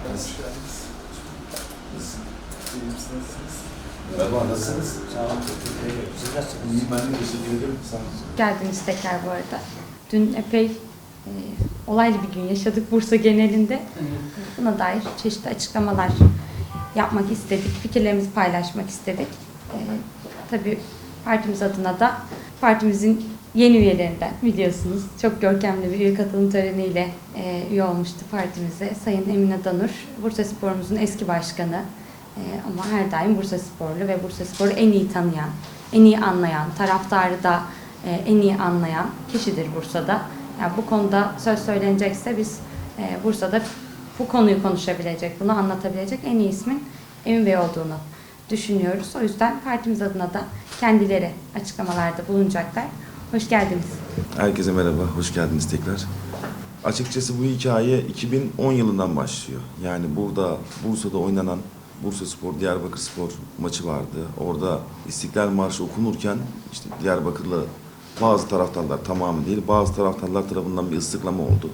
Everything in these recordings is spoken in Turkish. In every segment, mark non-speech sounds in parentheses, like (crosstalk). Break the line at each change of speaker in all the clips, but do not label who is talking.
Hoş geldiniz. Nasılsınız? Merhaba, nasılsınız?
Sağ olun. Teşekkür ederim. Siz nasılsınız?
İyiyim, ben de teşekkür ederim. Sağ olun.
geldiniz tekrar bu arada. Dün epey e, olaylı bir gün yaşadık Bursa genelinde. Buna dair çeşitli açıklamalar yapmak istedik, fikirlerimizi paylaşmak istedik. E, tabii partimiz adına da partimizin yeni üyelerinden biliyorsunuz. Çok görkemli bir üye katılım töreniyle e, üye olmuştu partimize. Sayın Emine Danur, Bursa Spor'umuzun eski başkanı. E, ama her daim Bursa Sporlu ve Bursa Spor'u en iyi tanıyan, en iyi anlayan, taraftarı da e, en iyi anlayan kişidir Bursa'da. Yani bu konuda söz söylenecekse biz e, Bursa'da bu konuyu konuşabilecek, bunu anlatabilecek en iyi ismin Emin Bey olduğunu düşünüyoruz. O yüzden partimiz adına da kendileri açıklamalarda bulunacaklar. Hoş geldiniz.
Herkese merhaba, hoş geldiniz tekrar. Açıkçası bu hikaye 2010 yılından başlıyor. Yani burada Bursa'da oynanan Bursa Spor, Diyarbakır Spor maçı vardı. Orada İstiklal Marşı okunurken işte Diyarbakırlı bazı taraftarlar tamamı değil, bazı taraftarlar tarafından bir ıslıklama oldu.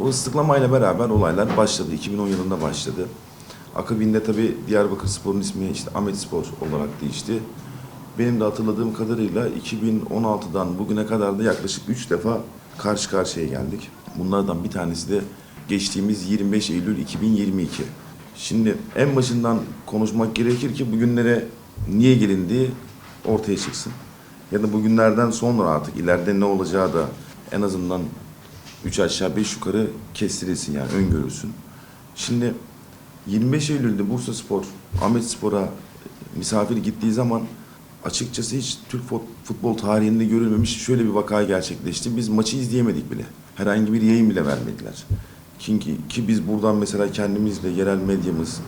O ıslıklamayla beraber olaylar başladı. 2010 yılında başladı. Akabinde tabii Diyarbakır Spor'un ismi işte Ahmet Spor olarak değişti. Benim de hatırladığım kadarıyla 2016'dan bugüne kadar da yaklaşık 3 defa karşı karşıya geldik. Bunlardan bir tanesi de geçtiğimiz 25 Eylül 2022. Şimdi en başından konuşmak gerekir ki bugünlere niye gelindiği ortaya çıksın. Ya da bugünlerden sonra artık ileride ne olacağı da en azından 3 aşağı 5 yukarı kestirilsin yani öngörülsün. Şimdi 25 Eylül'de Bursa Spor, Ahmet Spor'a misafir gittiği zaman açıkçası hiç Türk fut- futbol tarihinde görülmemiş şöyle bir vaka gerçekleşti. Biz maçı izleyemedik bile. Herhangi bir yayın bile vermediler. Ki, ki biz buradan mesela kendimizle yerel medyamız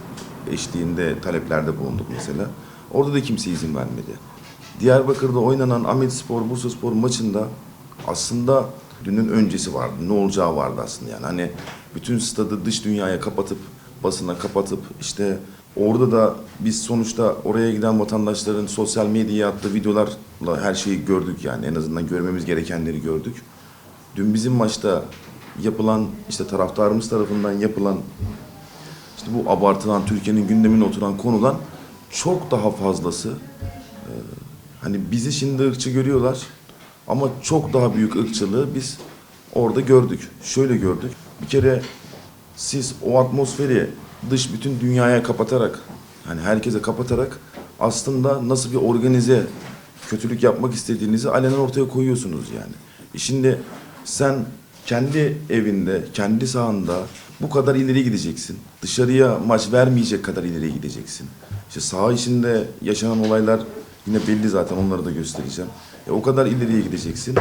eşliğinde taleplerde bulunduk mesela. Orada da kimse izin vermedi. Diyarbakır'da oynanan Ahmet Spor, Bursa Spor maçında aslında dünün öncesi vardı. Ne olacağı vardı aslında yani. Hani bütün stadı dış dünyaya kapatıp, basına kapatıp işte orada da biz sonuçta oraya giden vatandaşların sosyal medyaya attığı videolarla her şeyi gördük yani. En azından görmemiz gerekenleri gördük. Dün bizim maçta yapılan işte taraftarımız tarafından yapılan işte bu abartılan Türkiye'nin gündemine oturan konudan çok daha fazlası e, hani bizi şimdi ırkçı görüyorlar ama çok daha büyük ırkçılığı biz orada gördük. Şöyle gördük. Bir kere siz o atmosferi dış bütün dünyaya kapatarak hani herkese kapatarak aslında nasıl bir organize kötülük yapmak istediğinizi alenen ortaya koyuyorsunuz yani. E şimdi sen kendi evinde, kendi sahanda bu kadar ileri gideceksin. Dışarıya maç vermeyecek kadar ileri gideceksin. İşte saha içinde yaşanan olaylar yine belli zaten onları da göstereceğim. E o kadar ileriye gideceksin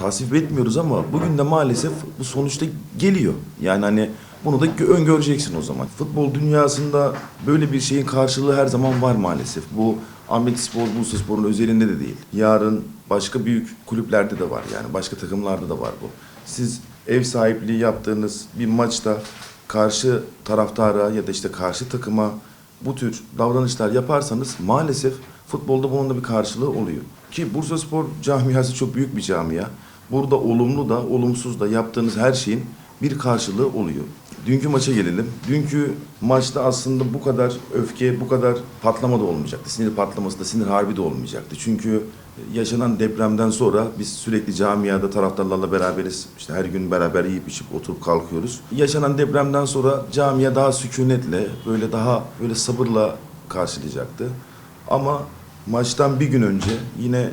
tasvip etmiyoruz ama bugün de maalesef bu sonuçta geliyor. Yani hani bunu da gö- öngöreceksin o zaman. Futbol dünyasında böyle bir şeyin karşılığı her zaman var maalesef. Bu Ahmet Spor, Bursa Spor'un özelinde de değil. Yarın başka büyük kulüplerde de var yani başka takımlarda da var bu. Siz ev sahipliği yaptığınız bir maçta karşı taraftara ya da işte karşı takıma bu tür davranışlar yaparsanız maalesef futbolda bunun da bir karşılığı oluyor. Ki Bursa Spor camiası çok büyük bir camia. Burada olumlu da olumsuz da yaptığınız her şeyin bir karşılığı oluyor. Dünkü maça gelelim. Dünkü maçta aslında bu kadar öfke, bu kadar patlama da olmayacaktı. Sinir patlaması da, sinir harbi de olmayacaktı. Çünkü yaşanan depremden sonra biz sürekli camiada taraftarlarla beraberiz. İşte her gün beraber yiyip içip oturup kalkıyoruz. Yaşanan depremden sonra camia daha sükunetle, böyle daha böyle sabırla karşılayacaktı. Ama maçtan bir gün önce yine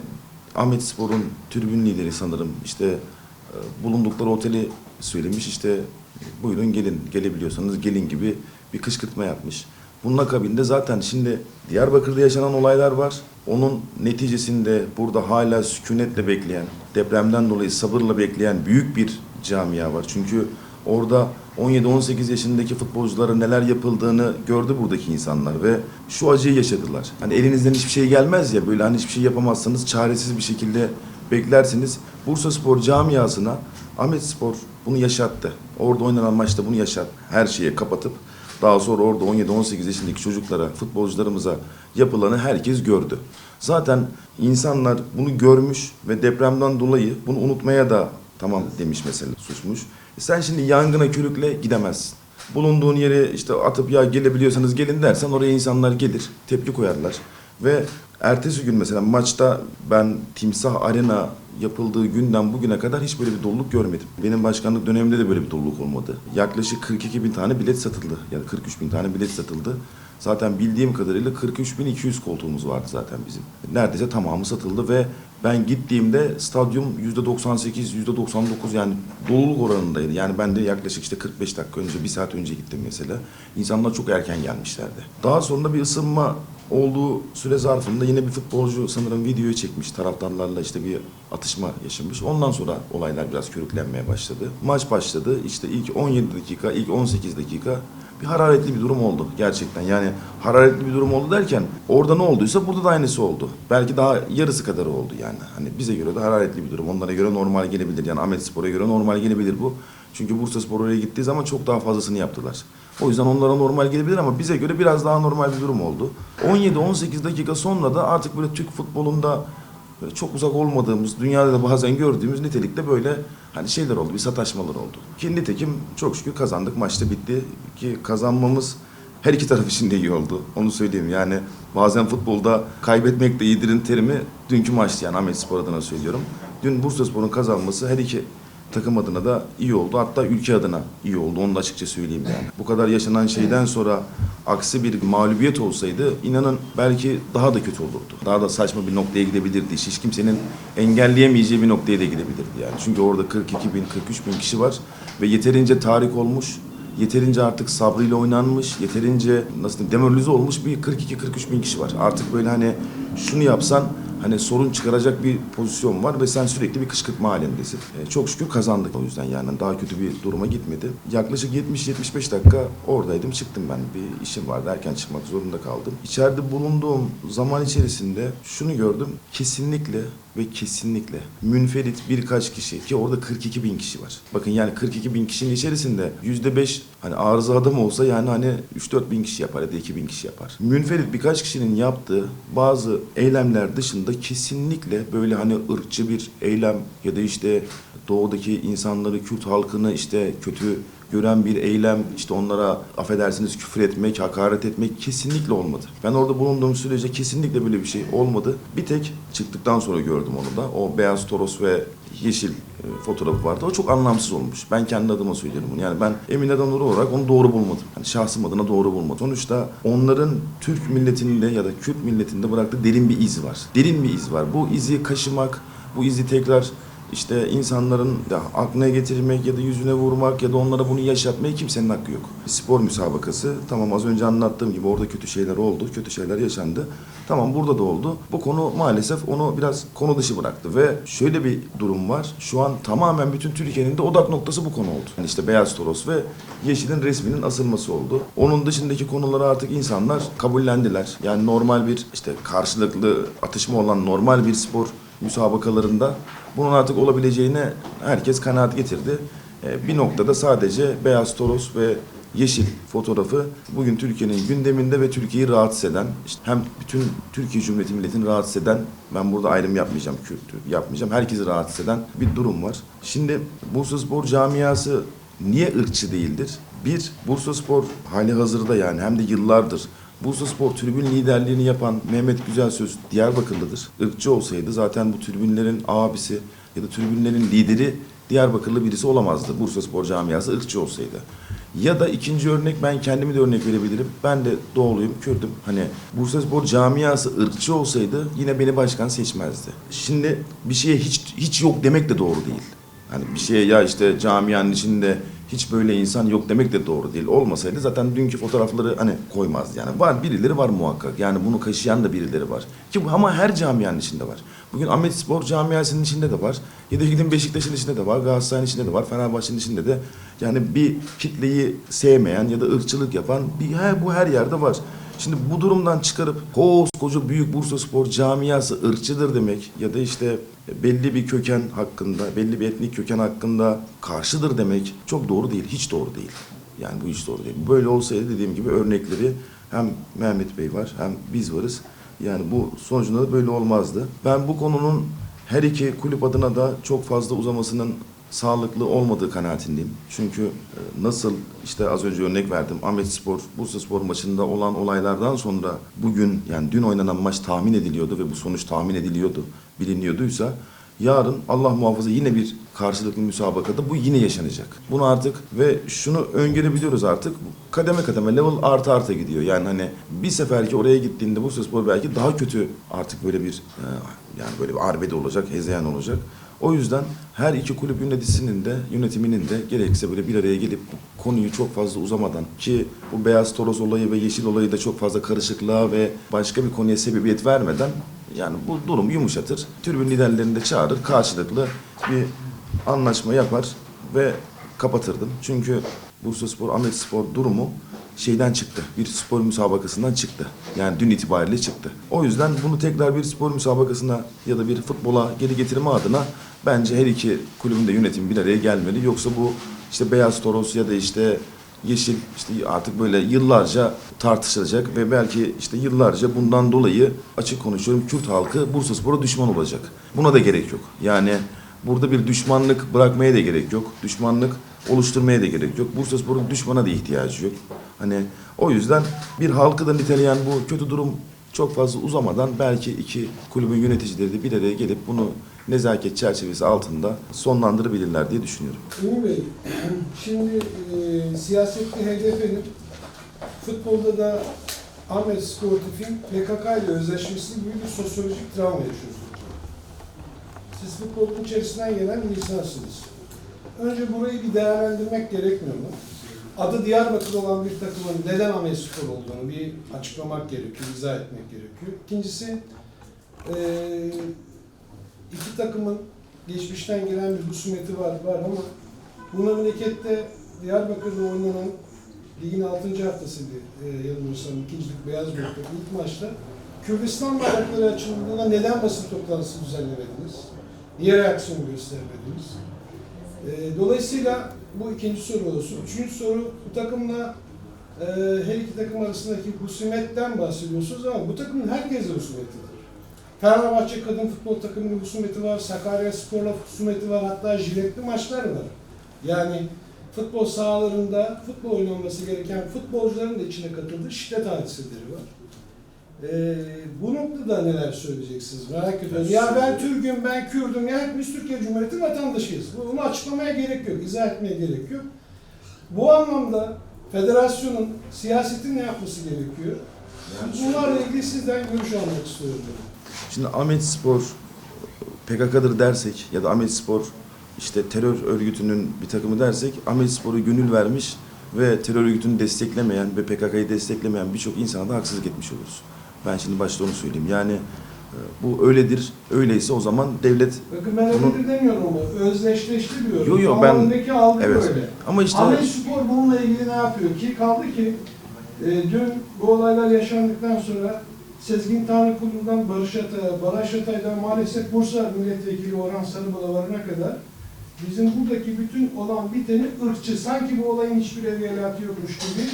Ahmet Spor'un tribün lideri sanırım işte e, bulundukları oteli söylemiş işte buyurun gelin gelebiliyorsanız gelin gibi bir kışkırtma yapmış. Bunun akabinde zaten şimdi Diyarbakır'da yaşanan olaylar var. Onun neticesinde burada hala sükunetle bekleyen, depremden dolayı sabırla bekleyen büyük bir camia var. Çünkü orada 17-18 yaşındaki futbolculara neler yapıldığını gördü buradaki insanlar ve şu acıyı yaşadılar. Hani elinizden hiçbir şey gelmez ya böyle hani hiçbir şey yapamazsanız çaresiz bir şekilde beklersiniz. Bursa Spor camiasına Ahmet Spor bunu yaşattı. Orada oynanan maçta bunu yaşattı. Her şeyi kapatıp daha sonra orada 17-18 yaşındaki çocuklara, futbolcularımıza yapılanı herkes gördü. Zaten insanlar bunu görmüş ve depremden dolayı bunu unutmaya da tamam demiş mesela susmuş. Sen şimdi yangına körükle gidemezsin. bulunduğun yere işte atıp ya gelebiliyorsanız gelin dersen oraya insanlar gelir, tepki koyarlar. Ve ertesi gün mesela maçta ben Timsah Arena yapıldığı günden bugüne kadar hiç böyle bir doluluk görmedim. Benim başkanlık dönemimde de böyle bir doluluk olmadı. Yaklaşık 42 bin tane bilet satıldı. Yani 43 bin tane bilet satıldı. Zaten bildiğim kadarıyla 43.200 koltuğumuz vardı zaten bizim. Neredeyse tamamı satıldı ve ben gittiğimde stadyum %98, %99 yani doluluk oranındaydı. Yani ben de yaklaşık işte 45 dakika önce, bir saat önce gittim mesela. İnsanlar çok erken gelmişlerdi. Daha sonra bir ısınma olduğu süre zarfında yine bir futbolcu sanırım videoyu çekmiş. Taraftarlarla işte bir atışma yaşamış. Ondan sonra olaylar biraz körüklenmeye başladı. Maç başladı. İşte ilk 17 dakika, ilk 18 dakika bir hararetli bir durum oldu gerçekten. Yani hararetli bir durum oldu derken orada ne olduysa burada da aynısı oldu. Belki daha yarısı kadar oldu yani. Hani bize göre de hararetli bir durum. Onlara göre normal gelebilir. Yani Ahmet Spor'a göre normal gelebilir bu. Çünkü Bursa Spor oraya gittiği zaman çok daha fazlasını yaptılar. O yüzden onlara normal gelebilir ama bize göre biraz daha normal bir durum oldu. 17-18 dakika sonra da artık böyle Türk futbolunda böyle çok uzak olmadığımız, dünyada da bazen gördüğümüz nitelikte böyle hani şeyler oldu, bir sataşmalar oldu. Ki nitekim çok şükür kazandık, maçta bitti. Ki kazanmamız her iki taraf için de iyi oldu. Onu söyleyeyim yani bazen futbolda kaybetmek de iyidirin terimi dünkü maçtı yani Ahmet Spor adına söylüyorum. Dün Bursa Spor'un kazanması her iki takım adına da iyi oldu. Hatta ülke adına iyi oldu. Onu da açıkça söyleyeyim yani. Bu kadar yaşanan şeyden sonra aksi bir mağlubiyet olsaydı inanın belki daha da kötü olurdu. Daha da saçma bir noktaya gidebilirdi. iş. Hiç kimsenin engelleyemeyeceği bir noktaya da gidebilirdi yani. Çünkü orada 42 bin, 43 bin kişi var ve yeterince tarih olmuş. Yeterince artık sabrıyla oynanmış, yeterince nasıl diyeyim demoralize olmuş bir 42-43 bin kişi var. Artık böyle hani şunu yapsan hani sorun çıkaracak bir pozisyon var ve sen sürekli bir kışkırtma halindesin. E, çok şükür kazandık o yüzden yani daha kötü bir duruma gitmedi. Yaklaşık 70-75 dakika oradaydım çıktım ben. Bir işim vardı erken çıkmak zorunda kaldım. İçeride bulunduğum zaman içerisinde şunu gördüm. Kesinlikle ve kesinlikle münferit birkaç kişi ki orada 42 bin kişi var. Bakın yani 42 bin kişinin içerisinde yüzde beş hani arıza adam olsa yani hani 3-4 bin kişi yapar ya da 2 bin kişi yapar. Münferit birkaç kişinin yaptığı bazı eylemler dışında kesinlikle böyle hani ırkçı bir eylem ya da işte doğudaki insanları, Kürt halkını işte kötü gören bir eylem, işte onlara affedersiniz küfür etmek, hakaret etmek kesinlikle olmadı. Ben orada bulunduğum sürece kesinlikle böyle bir şey olmadı. Bir tek çıktıktan sonra gördüm onu da. O beyaz toros ve yeşil e, fotoğrafı vardı. O çok anlamsız olmuş. Ben kendi adıma söylüyorum bunu. Yani ben Emin Adamları olarak onu doğru bulmadım. Yani şahsım adına doğru bulmadım. Sonuçta onların Türk milletinde ya da Kürt milletinde bıraktığı derin bir iz var. Derin bir iz var. Bu izi kaşımak, bu izi tekrar işte insanların da aklına getirmek ya da yüzüne vurmak ya da onlara bunu yaşatmaya kimsenin hakkı yok. Spor müsabakası tamam az önce anlattığım gibi orada kötü şeyler oldu, kötü şeyler yaşandı. Tamam burada da oldu. Bu konu maalesef onu biraz konu dışı bıraktı ve şöyle bir durum var. Şu an tamamen bütün Türkiye'nin de odak noktası bu konu oldu. Yani işte Beyaz Toros ve Yeşil'in resminin asılması oldu. Onun dışındaki konuları artık insanlar kabullendiler. Yani normal bir işte karşılıklı atışma olan normal bir spor müsabakalarında bunun artık olabileceğine herkes kanaat getirdi. Ee, bir noktada sadece beyaz toros ve yeşil fotoğrafı bugün Türkiye'nin gündeminde ve Türkiye'yi rahatsız eden, işte hem bütün Türkiye Cumhuriyeti milletini rahatsız eden, ben burada ayrım yapmayacağım, Kürt'ü yapmayacağım, herkesi rahatsız eden bir durum var. Şimdi Bursa Spor camiası niye ırkçı değildir? Bir, Bursa Spor hali hazırda yani hem de yıllardır Bursa Spor tribün liderliğini yapan Mehmet Güzelsöz Diyarbakırlıdır. Irkçı olsaydı zaten bu tribünlerin abisi ya da tribünlerin lideri Diyarbakırlı birisi olamazdı. Bursa Spor camiası ırkçı olsaydı. Ya da ikinci örnek ben kendimi de örnek verebilirim. Ben de doğuluyum, Kürdüm. Hani Bursa Spor camiası ırkçı olsaydı yine beni başkan seçmezdi. Şimdi bir şeye hiç hiç yok demek de doğru değil. Hani bir şeye ya işte camianın içinde hiç böyle insan yok demek de doğru değil. Olmasaydı zaten dünkü fotoğrafları hani koymazdı yani. Var birileri var muhakkak. Yani bunu kaşıyan da birileri var. Ki bu ama her camianın içinde var. Bugün Ahmet Spor camiasının içinde de var. Ya da Beşiktaş'ın içinde de var. Galatasaray'ın içinde de var. Fenerbahçe'nin içinde de. Yani bir kitleyi sevmeyen ya da ırkçılık yapan bir her, bu her yerde var. Şimdi bu durumdan çıkarıp koskoca büyük Bursa Spor camiası ırkçıdır demek ya da işte belli bir köken hakkında, belli bir etnik köken hakkında karşıdır demek çok doğru değil, hiç doğru değil. Yani bu hiç doğru değil. Böyle olsaydı dediğim gibi örnekleri hem Mehmet Bey var hem biz varız. Yani bu sonucunda da böyle olmazdı. Ben bu konunun her iki kulüp adına da çok fazla uzamasının sağlıklı olmadığı kanaatindeyim. Çünkü e, nasıl işte az önce örnek verdim Ahmet Spor, Bursa Spor maçında olan olaylardan sonra bugün yani dün oynanan maç tahmin ediliyordu ve bu sonuç tahmin ediliyordu, biliniyorduysa yarın Allah muhafaza yine bir karşılıklı müsabakada bu yine yaşanacak. Bunu artık ve şunu öngörebiliyoruz artık kademe kademe level artı arta gidiyor. Yani hani bir seferki oraya gittiğinde Bursa Spor belki daha kötü artık böyle bir e, yani böyle bir arbede olacak, hezeyan olacak. O yüzden her iki kulüp yöneticisinin de yönetiminin de gerekirse böyle bir araya gelip konuyu çok fazla uzamadan ki bu beyaz toros olayı ve yeşil olayı da çok fazla karışıklığa ve başka bir konuya sebebiyet vermeden yani bu durum yumuşatır. Tribün liderlerini de çağırır karşılıklı bir anlaşma yapar ve kapatırdım. Çünkü Bursa Spor, Ahmet Spor durumu şeyden çıktı. Bir spor müsabakasından çıktı. Yani dün itibariyle çıktı. O yüzden bunu tekrar bir spor müsabakasına ya da bir futbola geri getirme adına bence her iki kulübün de yönetimi bir araya gelmeli. Yoksa bu işte beyaz toros ya da işte yeşil işte artık böyle yıllarca tartışılacak ve belki işte yıllarca bundan dolayı açık konuşuyorum Kürt halkı Bursa Spor'a düşman olacak. Buna da gerek yok. Yani burada bir düşmanlık bırakmaya da gerek yok. Düşmanlık oluşturmaya da gerek yok. Bursa Spor'un düşmana da ihtiyacı yok. Hani o yüzden bir halkı da niteleyen bu kötü durum çok fazla uzamadan belki iki kulübün yöneticileri de bir araya gelip bunu nezaket çerçevesi altında sonlandırabilirler diye düşünüyorum.
Emin Bey, (clears throat) şimdi e, siyasetli HDP'nin futbolda da Ahmet Sportif'in PKK ile özleşmesi gibi bir sosyolojik travma yaşıyorsunuz. Siz futbolun içerisinden gelen bir insansınız. Önce burayı bir değerlendirmek gerekmiyor mu? Adı Diyarbakır olan bir takımın neden Ahmet Spor olduğunu bir açıklamak gerekiyor, izah etmek gerekiyor. İkincisi, e, iki takımın geçmişten gelen bir husumeti var, var ama bu memlekette Diyarbakır'da oynanan ligin 6. haftasıydı e, yanılmıyorsam ikincilik Beyaz Bulut'ta ilk maçta Kürdistan bayrakları açıldığında neden basın toplantısı düzenlemediniz? Niye reaksiyon göstermediniz? E, dolayısıyla bu ikinci soru olsun. Üçüncü soru bu takımla e, her iki takım arasındaki husumetten bahsediyorsunuz ama bu takımın herkesle husumeti var. Fenerbahçe kadın futbol takımının husumeti var, Sakarya Spor'la husumeti var, hatta jiletli maçlar var. Yani futbol sahalarında futbol oynanması gereken futbolcuların da içine katıldığı şiddet hadiseleri var. Ee, bu noktada neler söyleyeceksiniz? Merak ediyorum. Ya ben Türk'üm, ben Kürdüm, ya hepimiz Türkiye Cumhuriyeti vatandaşıyız. Bunu açıklamaya gerek yok, izah etmeye gerek yok. Bu anlamda federasyonun, siyasetin ne yapması gerekiyor? Bunlarla ilgili sizden görüş almak istiyorum.
Şimdi Ahmet Spor PKK'dır dersek ya da Ahmet Spor işte terör örgütünün bir takımı dersek Ahmet Spor'u gönül vermiş ve terör örgütünü desteklemeyen ve PKK'yı desteklemeyen birçok insana da haksızlık etmiş oluruz. Ben şimdi başta onu söyleyeyim. Yani e, bu öyledir. Öyleyse o zaman devlet
Bakın ben
Bunu-
öyle demiyorum ama özdeşleşti diyorum.
Yo, yo, ben-
Ağındaki algı
evet.
böyle.
ama işte
Ahmet Spor bununla ilgili ne yapıyor ki? Kaldı ki e, dün bu olaylar yaşandıktan sonra Sezgin Tanrıkulu'ndan Barış Atay'a, Barış Atay'dan maalesef Bursa Milletvekili Orhan Sarıbal'a varana kadar bizim buradaki bütün olan biteni ırkçı, sanki bu olayın hiçbir evveliyatı yokmuş gibi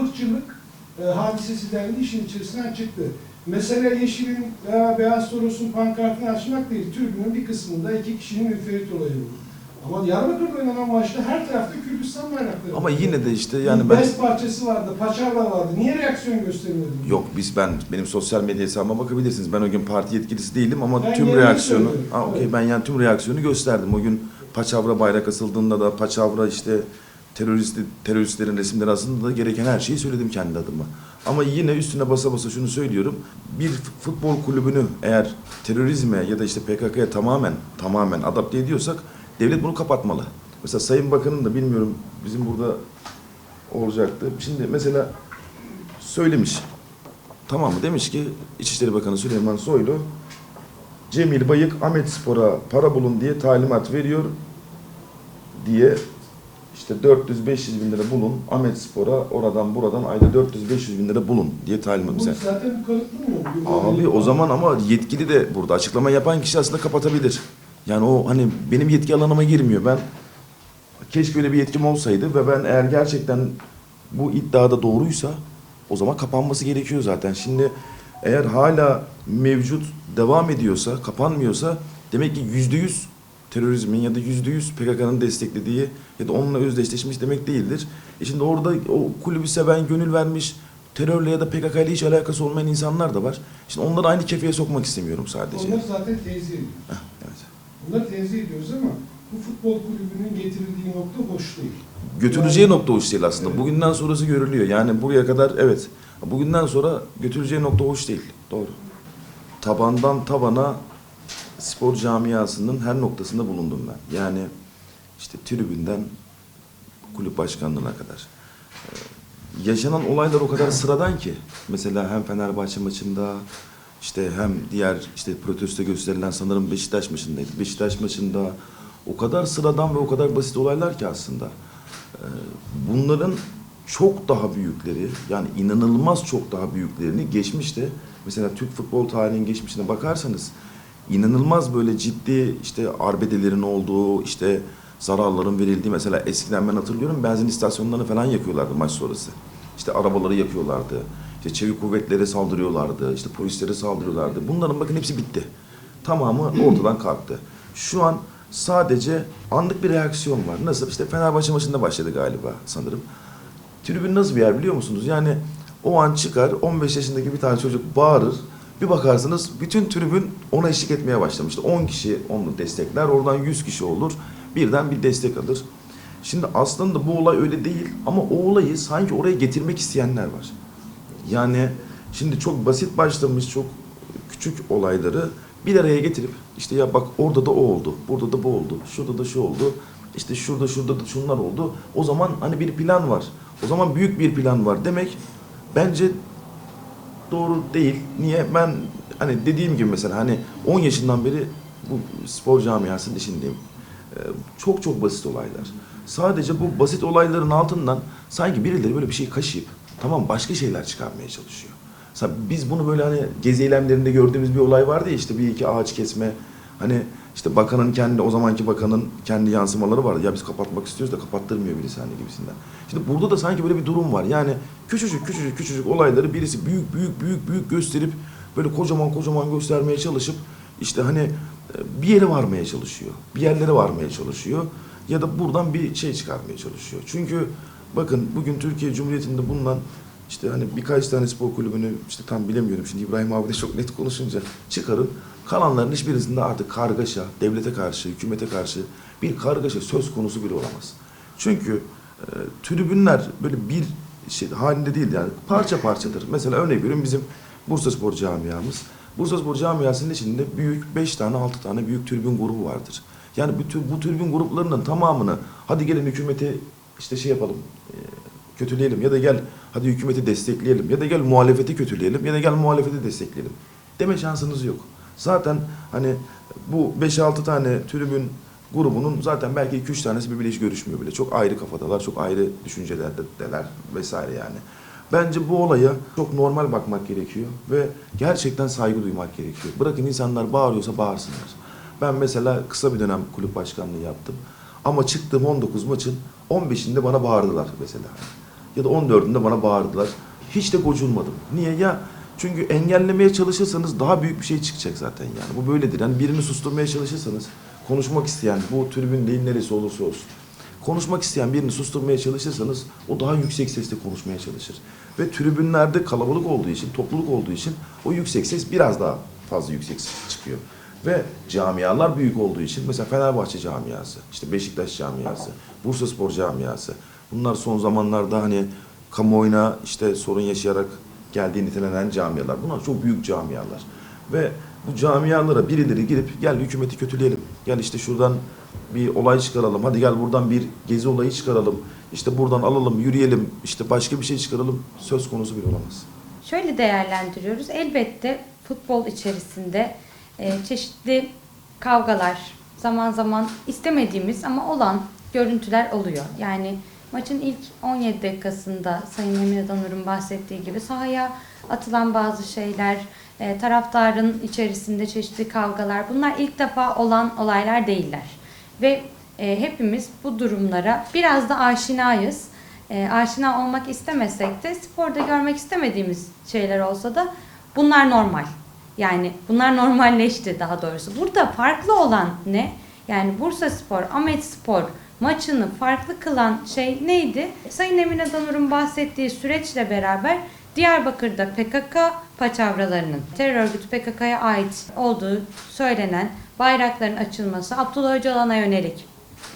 ırkçılık e, hadisesi dendi işin içerisinden çıktı. Mesele Yeşil'in veya Beyaz Toros'un pankartını açmak değil, tribünün bir kısmında iki kişinin müferit olayı bu. Ama Diyarbakır'da oynanan maçta her tarafta Kürdistan bayrakları.
ama yine de işte yani ben
bez parçası vardı, paçavra vardı. Niye reaksiyon göstermediniz?
Yok biz ben benim sosyal medya hesabıma bakabilirsiniz. Ben o gün parti yetkilisi değildim ama
Ben
tüm reaksiyonu
söylüyorum.
ha okey
Evet.
ben yani tüm reaksiyonu gösterdim. O gün paçavra bayrak asıldığında da paçavra işte terörist teröristlerin resimleri asıldığında da gereken her şeyi söyledim kendi adıma. Ama yine üstüne basa basa şunu söylüyorum. Bir futbol kulübünü eğer terörizme ya da işte PKK'ya tamamen tamamen adapte ediyorsak devlet bunu kapatmalı. Mesela Sayın Bakan'ın da bilmiyorum bizim burada olacaktı. Şimdi mesela söylemiş. Tamam mı? Demiş ki İçişleri Bakanı Süleyman Soylu Cemil Bayık Ahmet Spor'a para bulun diye talimat veriyor diye işte 400-500 bin lira bulun Ahmet Spor'a oradan buradan ayda 400-500 bin lira bulun diye talimat.
Bu
Mesela,
zaten mu?
abi o zaman ama yetkili de burada açıklama yapan kişi aslında kapatabilir. Yani o hani benim yetki alanıma girmiyor. Ben keşke öyle bir yetkim olsaydı ve ben eğer gerçekten bu iddiada doğruysa o zaman kapanması gerekiyor zaten. Şimdi eğer hala mevcut devam ediyorsa, kapanmıyorsa demek ki yüzde yüz terörizmin ya da yüzde yüz PKK'nın desteklediği ya da onunla özdeşleşmiş demek değildir. E şimdi orada o kulübü seven, gönül vermiş, terörle ya da PKK ile hiç alakası olmayan insanlar da var. Şimdi onları aynı kefeye sokmak istemiyorum sadece.
Onlar zaten.
Evet.
Bunları tenzih ediyoruz ama bu futbol kulübünün getirdiği nokta hoş değil.
Götüreceği nokta hoş değil aslında. Bugünden sonrası görülüyor. Yani buraya kadar evet. Bugünden sonra götüreceği nokta hoş değil. Doğru. Tabandan tabana spor camiasının her noktasında bulundum ben. Yani işte tribünden kulüp başkanlığına kadar. Ee, Yaşanan olaylar o kadar sıradan ki. Mesela hem Fenerbahçe maçında işte hem diğer işte protesto gösterilen sanırım Beşiktaş maçındaydı. Beşiktaş maçında o kadar sıradan ve o kadar basit olaylar ki aslında. Ee, Bunların çok daha büyükleri yani inanılmaz çok daha büyüklerini geçmişte mesela Türk futbol tarihinin geçmişine bakarsanız inanılmaz böyle ciddi işte arbedelerin olduğu işte zararların verildiği mesela eskiden ben hatırlıyorum benzin istasyonlarını falan yakıyorlardı maç sonrası. İşte arabaları yakıyorlardı. İşte çevik kuvvetlere saldırıyorlardı. işte polislere saldırıyorlardı. Bunların bakın hepsi bitti. Tamamı ortadan kalktı. Şu an sadece anlık bir reaksiyon var. Nasıl? İşte Fenerbahçe maçında başladı galiba sanırım. Tribün nasıl bir yer biliyor musunuz? Yani o an çıkar 15 yaşındaki bir tane çocuk bağırır. Bir bakarsınız bütün tribün ona eşlik etmeye başlamıştı. 10 kişi onu destekler. Oradan 100 kişi olur. Birden bir destek alır. Şimdi aslında bu olay öyle değil ama o olayı sanki oraya getirmek isteyenler var. Yani şimdi çok basit başlamış çok küçük olayları bir araya getirip işte ya bak orada da o oldu, burada da bu oldu, şurada da şu oldu, işte şurada şurada da şunlar oldu. O zaman hani bir plan var. O zaman büyük bir plan var demek bence doğru değil. Niye? Ben hani dediğim gibi mesela hani 10 yaşından beri bu spor camiasının içindeyim. Ee, Çok çok basit olaylar. Sadece bu basit olayların altından sanki birileri böyle bir şey kaşıyıp tamam başka şeyler çıkarmaya çalışıyor. Mesela biz bunu böyle hani gezi eylemlerinde gördüğümüz bir olay vardı ya işte bir iki ağaç kesme. Hani işte bakanın kendi o zamanki bakanın kendi yansımaları vardı. Ya biz kapatmak istiyoruz da kapattırmıyor birisi hani gibisinden. Şimdi burada da sanki böyle bir durum var. Yani küçücük küçücük küçücük olayları birisi büyük büyük büyük büyük gösterip böyle kocaman kocaman göstermeye çalışıp işte hani e, bir yere varmaya çalışıyor. Bir yerlere varmaya çalışıyor. Ya da buradan bir şey çıkarmaya çalışıyor. Çünkü bakın bugün Türkiye Cumhuriyeti'nde bulunan işte hani birkaç tane spor kulübünü işte tam bilemiyorum şimdi İbrahim abi de çok net konuşunca çıkarın. Kalanların hiçbirisinde artık kargaşa, devlete karşı, hükümete karşı bir kargaşa söz konusu bile olamaz. Çünkü e, tribünler böyle bir şey halinde değil yani parça parçadır. Mesela örnek veriyorum bizim Bursa Spor camiamız. Bursa Spor camiasının içinde büyük 5 tane 6 tane büyük tribün grubu vardır. Yani bütün bu tribün gruplarının tamamını hadi gelin hükümeti işte şey yapalım e, kötüleyelim ya da gel hadi hükümeti destekleyelim ya da gel muhalefeti kötüleyelim ya da gel muhalefeti destekleyelim deme şansınız yok. Zaten hani bu 5-6 tane tribün grubunun zaten belki 2-3 tanesi birbiriyle hiç görüşmüyor bile. Çok ayrı kafadalar, çok ayrı düşüncelerdeler vesaire yani. Bence bu olaya çok normal bakmak gerekiyor ve gerçekten saygı duymak gerekiyor. Bırakın insanlar bağırıyorsa bağırsınlar. Ben mesela kısa bir dönem kulüp başkanlığı yaptım. Ama çıktığım 19 maçın 15'inde bana bağırdılar mesela. Ya da 14'ünde bana bağırdılar. Hiç de gocunmadım. Niye? Ya çünkü engellemeye çalışırsanız daha büyük bir şey çıkacak zaten yani. Bu böyledir. Yani birini susturmaya çalışırsanız konuşmak isteyen bu tribün değil neresi olursa olsun. Konuşmak isteyen birini susturmaya çalışırsanız o daha yüksek sesle konuşmaya çalışır. Ve tribünlerde kalabalık olduğu için, topluluk olduğu için o yüksek ses biraz daha fazla yüksek ses çıkıyor. Ve camialar büyük olduğu için mesela Fenerbahçe camiası, işte Beşiktaş camiası, Bursa Spor camiası. Bunlar son zamanlarda hani kamuoyuna işte sorun yaşayarak geldiği nitelenen camialar. Bunlar çok büyük camialar. Ve bu camialara birileri girip gel hükümeti kötüleyelim. Gel işte şuradan bir olay çıkaralım. Hadi gel buradan bir gezi olayı çıkaralım. İşte buradan alalım, yürüyelim. işte başka bir şey çıkaralım. Söz konusu bile olamaz.
Şöyle değerlendiriyoruz. Elbette futbol içerisinde e, çeşitli kavgalar, zaman zaman istemediğimiz ama olan görüntüler oluyor. Yani maçın ilk 17 dakikasında Sayın Emine Danur'un bahsettiği gibi sahaya atılan bazı şeyler, e, taraftarın içerisinde çeşitli kavgalar bunlar ilk defa olan olaylar değiller. Ve e, hepimiz bu durumlara biraz da aşinayız. E, aşina olmak istemesek de sporda görmek istemediğimiz şeyler olsa da bunlar normal. Yani bunlar normalleşti daha doğrusu. Burada farklı olan ne? Yani Bursa Spor, Ahmet Spor maçını farklı kılan şey neydi? Sayın Emine Danur'un bahsettiği süreçle beraber Diyarbakır'da PKK paçavralarının terör örgütü PKK'ya ait olduğu söylenen bayrakların açılması Abdullah Öcalan'a yönelik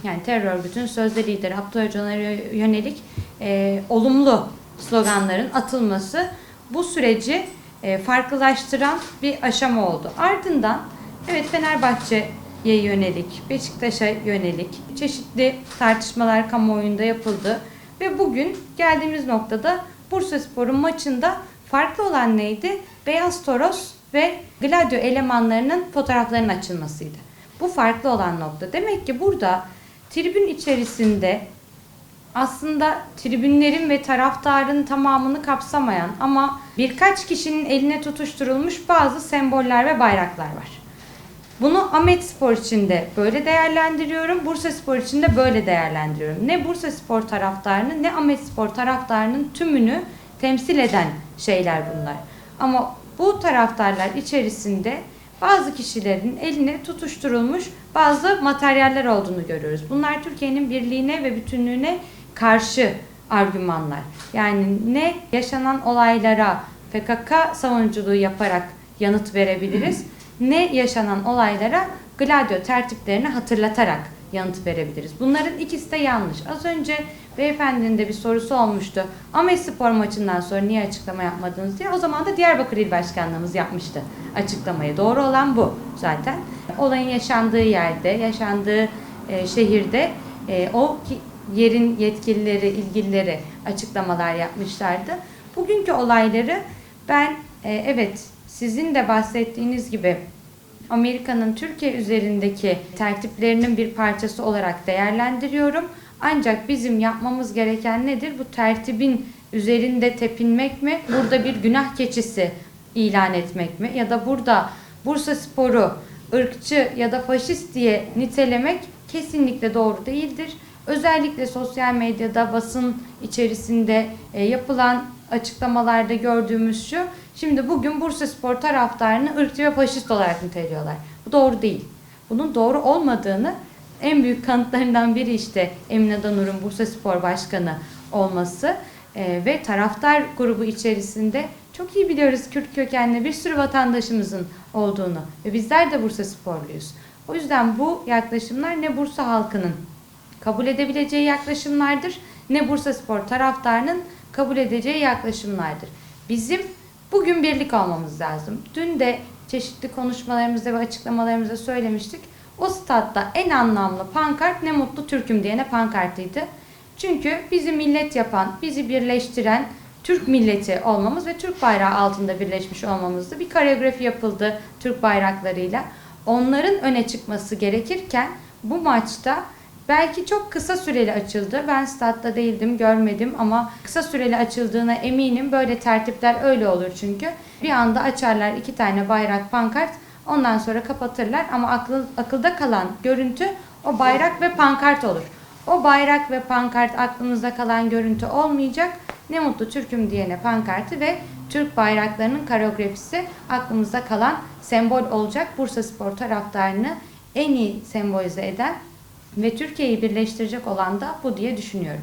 yani terör örgütünün sözde lideri Abdullah Öcalan'a yönelik e, olumlu sloganların atılması bu süreci e, farklılaştıran bir aşama oldu. Ardından evet Fenerbahçe'ye yönelik, Beşiktaş'a yönelik çeşitli tartışmalar kamuoyunda yapıldı ve bugün geldiğimiz noktada Bursaspor'un maçında farklı olan neydi? Beyaz Toros ve Gladio elemanlarının fotoğraflarının açılmasıydı. Bu farklı olan nokta. Demek ki burada tribün içerisinde aslında tribünlerin ve taraftarın tamamını kapsamayan ama birkaç kişinin eline tutuşturulmuş bazı semboller ve bayraklar var. Bunu Ahmet Spor için de böyle değerlendiriyorum. Bursa Spor için de böyle değerlendiriyorum. Ne Bursa Spor taraftarını ne Ahmet Spor taraftarının tümünü temsil eden şeyler bunlar. Ama bu taraftarlar içerisinde bazı kişilerin eline tutuşturulmuş bazı materyaller olduğunu görüyoruz. Bunlar Türkiye'nin birliğine ve bütünlüğüne karşı argümanlar. Yani ne yaşanan olaylara PKK savunuculuğu yaparak yanıt verebiliriz ne yaşanan olaylara Gladio tertiplerini hatırlatarak yanıt verebiliriz. Bunların ikisi de yanlış. Az önce beyefendinin de bir sorusu olmuştu. Ahmet Spor maçından sonra niye açıklama yapmadınız diye. O zaman da Diyarbakır İl Başkanlığımız yapmıştı açıklamayı. Doğru olan bu zaten. Olayın yaşandığı yerde, yaşandığı e, şehirde e, o ki- yerin yetkilileri, ilgilileri açıklamalar yapmışlardı. Bugünkü olayları ben e, evet sizin de bahsettiğiniz gibi Amerika'nın Türkiye üzerindeki tertiplerinin bir parçası olarak değerlendiriyorum. Ancak bizim yapmamız gereken nedir? Bu tertibin üzerinde tepinmek mi? Burada bir günah keçisi ilan etmek mi? Ya da burada Bursa Sporu ırkçı ya da faşist diye nitelemek kesinlikle doğru değildir. Özellikle sosyal medyada, basın içerisinde e, yapılan açıklamalarda gördüğümüz şu. Şimdi bugün Bursa Spor taraftarını ırkçı ve faşist olarak niteliyorlar. Bu doğru değil. Bunun doğru olmadığını en büyük kanıtlarından biri işte Emine Danur'un Bursa Spor Başkanı olması e, ve taraftar grubu içerisinde çok iyi biliyoruz Kürt kökenli bir sürü vatandaşımızın olduğunu ve bizler de Bursa Sporluyuz. O yüzden bu yaklaşımlar ne Bursa halkının kabul edebileceği yaklaşımlardır ne Bursa Spor taraftarının kabul edeceği yaklaşımlardır. Bizim bugün birlik olmamız lazım. Dün de çeşitli konuşmalarımızda ve açıklamalarımızda söylemiştik. O statta en anlamlı pankart ne mutlu Türk'üm diyene pankartıydı. Çünkü bizi millet yapan, bizi birleştiren Türk milleti olmamız ve Türk bayrağı altında birleşmiş olmamızdı. Bir koreografi yapıldı Türk bayraklarıyla. Onların öne çıkması gerekirken bu maçta belki çok kısa süreli açıldı. Ben statta değildim, görmedim ama kısa süreli açıldığına eminim. Böyle tertipler öyle olur çünkü. Bir anda açarlar iki tane bayrak, pankart. Ondan sonra kapatırlar ama akıl, akılda kalan görüntü o bayrak ve pankart olur. O bayrak ve pankart aklımızda kalan görüntü olmayacak. Ne mutlu Türk'üm diyene pankartı ve Türk bayraklarının koreografisi aklımızda kalan sembol olacak. Bursa Spor taraftarını en iyi sembolize eden ve Türkiye'yi birleştirecek olan da bu diye düşünüyorum.